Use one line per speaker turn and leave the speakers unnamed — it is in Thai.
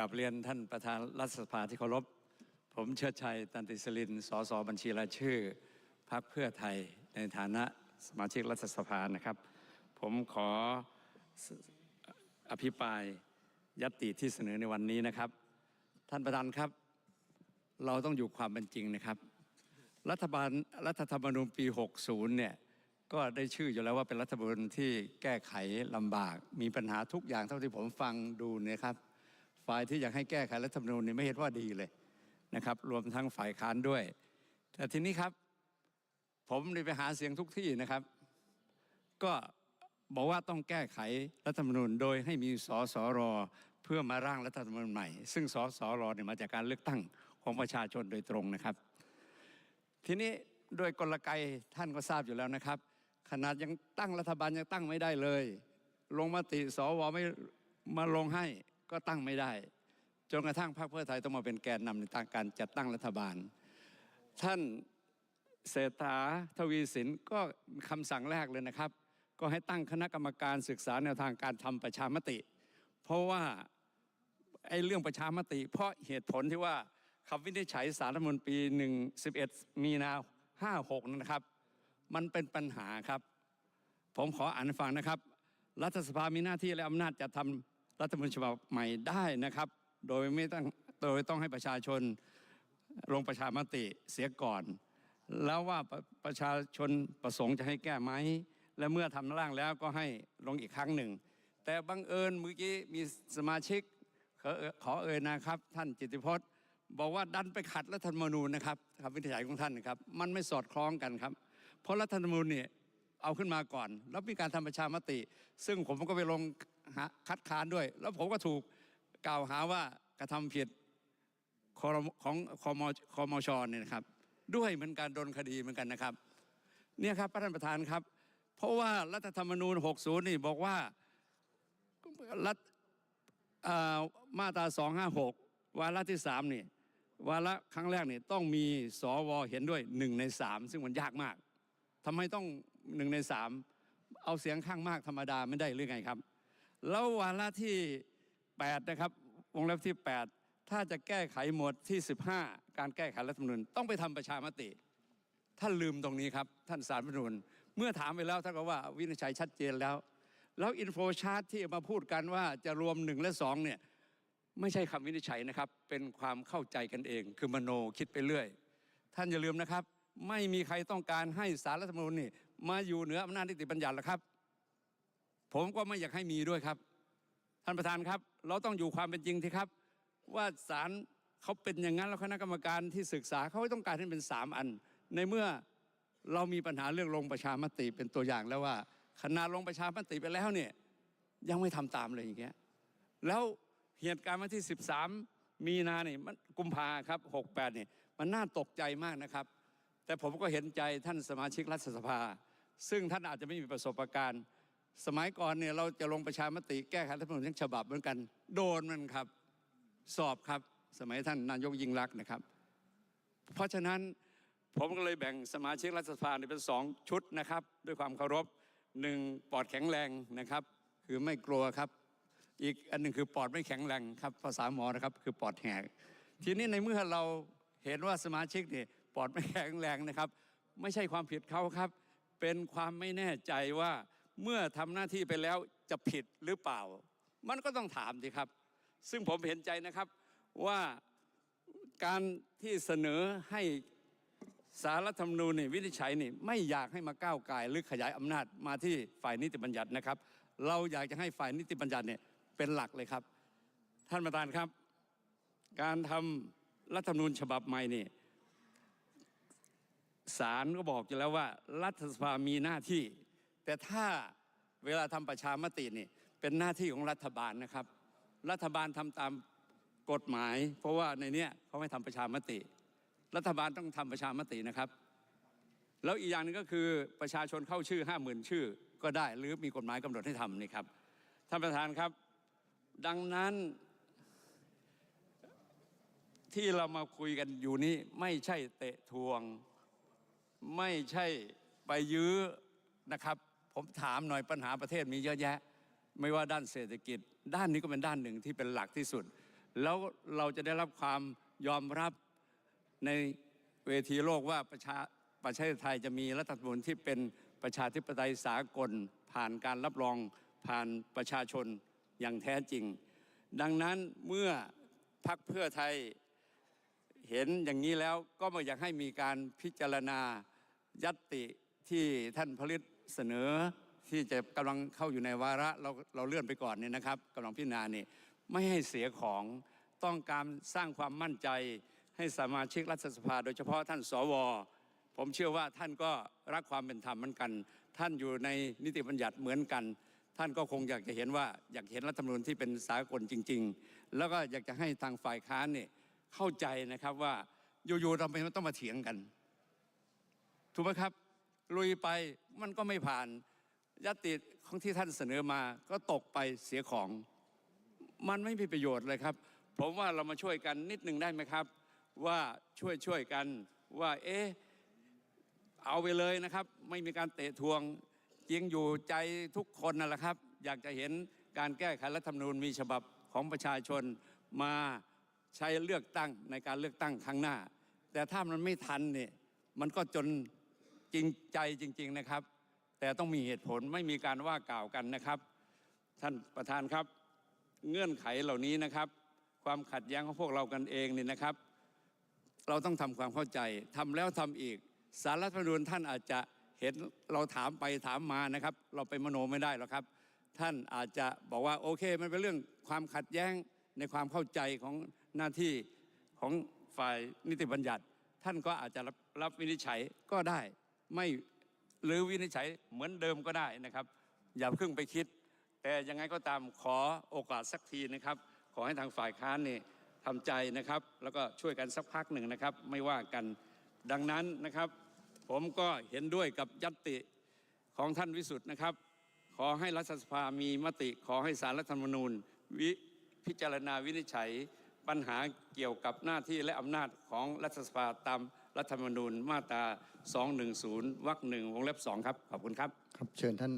กราบเรียนท่านประธานรัฐสภาที่เคารพ ผมเชิดชัย ตันติสลิน สสบัญชีรายชื่อพรรคเพื่อไทยในฐานะสมาชิกรัฐสภานะครับ ผมขออภิปรายยัตติที่เสนอในวันนี้นะครับ ท่านประธานครับ เราต้องอยู่ความเป็นจริงนะครับ รัฐบาลรัฐธรรมนูญปี 60 เนี่ยก็ได้ชื่ออยู่แล้วว่าเป็นรัฐธรรมนูญที่แก้ไขลำบาก มีปัญหาทุกอย่างเท่าที่ผมฟังดูนี่ยครับ ฝ่ายที่อยากให้แก้ไขรัฐธรรมนูญนี่ไม่เห็นว่าดีเลยนะครับ รวมทั้งฝ่ายค้านด้วย แต่ทีนี้ครับ ผมได้ไปหาเสียงทุกที่นะครับ ก็บอกว่าต้องแก้ไขรัฐธรรมนูญโดยให้มีสสรเพื่อมาร่างรัฐธรรมนูญใหม่ ซึ่งสสรเนี่ยมาจากการเลือกตั้งของประชาชนโดยตรงนะครับ ทีนี้โดยกลไกท่านก็ทราบอยู่แล้วนะครับ ขนาดยังตั้งรัฐบาลยังตั้งไม่ได้เลย ลงมติสวไม่มาลงให้ ก็ตั้งไม่ได้ จนกระทั่งพรรคเพื่อไทยต้องมาเป็นแกนนำในทางการจัดตั้งรัฐบาล ท่านเศรษฐาทวีสินก็คำสั่งแรกเลยนะครับ ก็ให้ตั้งคณะกรรมการศึกษาแนวทางการทำประชามติ เพราะว่าไอ้เรื่องประชามติ เพราะเหตุผลที่ว่าคำวินิจฉัยสารรัฐธรรมนูญปี1 11 มีนา56นั่นนะครับ มันเป็นปัญหาครับ ผมขออ่านฟังนะครับ รัฐสภามีหน้าที่และอำนาจจะทำ รัฐมนูญฉบับใหม่ได้นะครับ โดยไม่ต้องโดยต้องให้ประชาชนลงประชามติเสียก่อน แล้วว่าประประชาชนประสงค์จะให้แก้ไหมและเมื่อทำร่างแล้วก็ให้ลงอีกครั้งหนึ่ง แต่บังเอิญเมื่อกี้มีสมาชิกขอเอ่อขอเอ่ยนะครับ ท่านจิติพจน์ บอกว่าดันไปขัดรัฐธรรมนูญนะครับคำวินิจฉัยของท่านนะครับ มันไม่สอดคล้องกันครับ เพราะรัฐธรรมนูญเนี่ยเอาขึ้นมาก่อน แล้วมีการทำประชามติ ซึ่งผมก็ไปลง คัดค้านด้วย แล้วผมก็ถูกกล่าวหาว่ากระทำผิดของคอมคอมชเนี่ยนะครับ ด้วยเหมือนการโดนคดีเหมือนกันนะครับ เนี่ยครับท่านประธานครับ เพราะว่ารัฐธรรมนูญ 60 นี่บอกว่ารัฐมาตรา 256 วาระที่3นี่วาระครั้งแรกนี่ต้องมีสวเห็นด้วย 1 ใน 3 ซึ่งมันยากมากทำไมต้อง 1 ใน 3 เอาเสียงข้างมากธรรมดาไม่ได้หรือไงครับ แล้ววาระที่8นะครับวงเล็บที่ 8 ถ้าจะแก้ไขหมวดที่ 15 การแก้ไขรัฐธรรมนูญต้องไปทำประชามติ ท่านลืมตรงนี้ครับ ท่านสารรัฐธรรมนูญเมื่อถามไปแล้วท่านก็ว่าวินิจฉัยชัดเจนแล้ว แล้วอินโฟชาร์ตที่มาพูดกันว่าจะรวม1และ2เนี่ยไม่ใช่คำวินิจฉัยนะครับ เป็นความเข้าใจกันเอง คือมโนคิดไปเรื่อย ท่านอย่าลืมนะครับ ไม่มีใครต้องการให้สารรัฐธรรมนูญนี่มาอยู่เหนืออำนาจนิติบัญญัติหรอกครับ ผมก็ไม่อยากให้มีด้วยครับ ท่านประธานครับ เราต้องอยู่ความเป็นจริงที่ครับ ว่าศาลเขาเป็นอย่างนั้นแล้วคณะกรรมการที่ศึกษาเขาต้องการให้เป็นสามอัน ในเมื่อเรามีปัญหาเรื่องลงประชามติเป็นตัวอย่างแล้วว่าขนาดลงประชามติไปแล้วเนี่ยยังไม่ทำตามเลยอย่างเงี้ยแล้วเหตุการณ์วันที่ 13 มีนาเนี่ยมันกุมภาครับ 68เนี่ยมันน่าตกใจมากนะครับ แต่ผมก็เห็นใจท่านสมาชิกรัฐสภา ซึ่งท่านอาจจะไม่มีประสบการณ์ สมัยก่อนเนี่ยเราจะลงประชามติแก้ไขรัฐธรรมนูญทั้งฉบับเหมือนกัน โดนมันครับ สอบครับ สมัยท่านนายกยิ่งรักนะครับ เพราะฉะนั้นผมก็เลยแบ่งสมาชิกรัฐสภาเป็นสองชุดนะครับ ด้วยความเคารพหนึ่งปอดแข็งแรงนะครับ คือไม่กลัวครับ อีกอันหนึ่งคือปอดไม่แข็งแรงครับ ภาษาหมอนะครับ คือปอดแหกทีนี้ในเมื่อเราเห็นว่าสมาชิกเนี่ยปอดไม่แข็งแรงนะครับ ไม่ใช่ความผิดเขาครับ เป็นความไม่แน่ใจว่า เมื่อทำหน้าที่ไปแล้วจะผิดหรือเปล่า มันก็ต้องถามสิครับ ซึ่งผมเห็นใจนะครับว่าการที่เสนอให้สารรัฐธรรมนูญนี่วินิจฉัยนี่ไม่อยากให้มาก้าวไก่ายหรือขยายอำนาจมาที่ฝ่ายนิติบัญญัตินะครับ เราอยากจะให้ฝ่ายนิติบัญญัติเนี่ยเป็นหลักเลยครับ ท่านประธานครับ การทำรัฐธรรมนูญฉบับใหม่นี่ศาลก็บอกอยู่แล้วว่า รัฐสภามีหน้าที่ แต่ถ้า เวลาทำประชามตินี่เป็นหน้าที่ของรัฐบาลนะครับ รัฐบาลทำตามกฎหมาย เพราะว่าในเนี้ยเขาไม่ทำประชามติ รัฐบาลต้องทำประชามตินะครับ แล้วอีกอย่างหนึงก็คือประชาชนเข้าชื่อห้าหมื่นชื่อ ก็ได้หรือมีกฎหมายกำหนดให้ทำนี่ครับท่านประธานครับ ดังนั้น ที่เรามาคุยกันอยู่นี้ไม่ใช่เตะทวง ไม่ใช่ไปยื้อนะครับ ผมถามหน่อยปัญหาประเทศมีเยอะแยะ ไม่ว่าด้านเศรษฐกิจ ด้านนี้ก็เป็นด้านหนึ่งที่เป็นหลักที่สุด แล้วเราจะได้รับความยอมรับในเวทีโลกว่าประชาประเทศไทยจะมีรัฐธรรมนูญที่เป็นประชาธิปไตยสากล ผ่านการรับรองผ่านประชาชนอย่างแท้จริง ดังนั้นเมื่อพักเพื่อไทยเห็นอย่างนี้แล้วก็ไม่อยากให้มีการพิจารณายัตติที่ท่านผลิต เสนอที่จะกำลังเข้าอยู่ในวาระเราเราเลื่อนไปก่อนเนี่ยนะครับกำลังพิจารณานี่ไม่ให้เสียของต้องการสร้างความมั่นใจให้สมาชิกรัฐสภา โดยเฉพาะท่านสว ผมเชื่อว่าท่านก็รักความเป็นธรรมเหมือนกัน ท่านอยู่ในนิติบัญญัติเหมือนกัน ท่านก็คงอยากจะเห็นว่าอยากเห็นรัฐธรรมนูญที่เป็นสากลจริง ๆ แล้วก็อยากจะให้ทางฝ่ายค้านเนี่ยเข้าใจนะครับว่าอยู่ๆเราไม่ต้องมาเถียงกัน ถูกไหมครับ ลุยไปมันก็ไม่ผ่านยติของที่ท่านเสนอมาก็ตกไปเสียของ มันไม่มีประโยชน์เลยครับ ผมว่าเรามาช่วยกันนิดหนึ่งได้ไหมครับ ว่าช่วยช่วยกันว่า เอ๊ะเอาไปเลยนะครับ ไม่มีการเตะทวงจริงอยู่ใจทุกคนนั่นแหละครับ อยากจะเห็นการแก้ไขรัฐธรรมนูญมีฉบับของประชาชนมาใช้เลือกตั้งในการเลือกตั้งครั้งหน้า แต่ถ้ามันไม่ทันเนี่ยมันก็จน จริงใจจริง ๆนะครับ แต่ต้องมีเหตุผลไม่มีการว่ากล่าวกันนะครับ ท่านประธานครับ เงื่อนไขเหล่านี้นะครับ ความขัดแย้งของพวกเรากันเองนี่นะครับ เราต้องทำความเข้าใจทำแล้วทำอีกสารรัฐธรรมนูญท่านอาจจะเห็นเราถามไปถามมานะครับ เราไปมโนไม่ได้หรอกครับ ท่านอาจจะบอกว่าโอเค มันเป็นเรื่องความขัดแย้งในความเข้าใจของหน้าที่ของฝ่ายนิติบัญญัติ ท่านก็อาจจะรับรับวินิจฉัยก็ได้ ไม่หรือวินิจฉัยเหมือนเดิมก็ได้นะครับ อย่าเพิ่งไปคิด แต่ยังไงก็ตามขอโอกาสสักทีนะครับ ขอให้ทางฝ่ายค้านนี่ทำใจนะครับ แล้วก็ช่วยกันสักพักหนึ่งนะครับ ไม่ว่ากันดังนั้นนะครับ ผมก็เห็นด้วยกับยัตติของท่านวิสุทธ์นะครับ ขอให้รัฐสภามีมติ ขอให้สารรัฐธรรมนูญวิพิจารณาวินิจฉัยปัญหาเกี่ยวกับหน้าที่และอำนาจของรัฐสภาตาม รัฐธรรมนูญมาตรา210วรรคหนึ่งวงเล็บสองครับขอบคุณครับ
ครับเชิญท่าน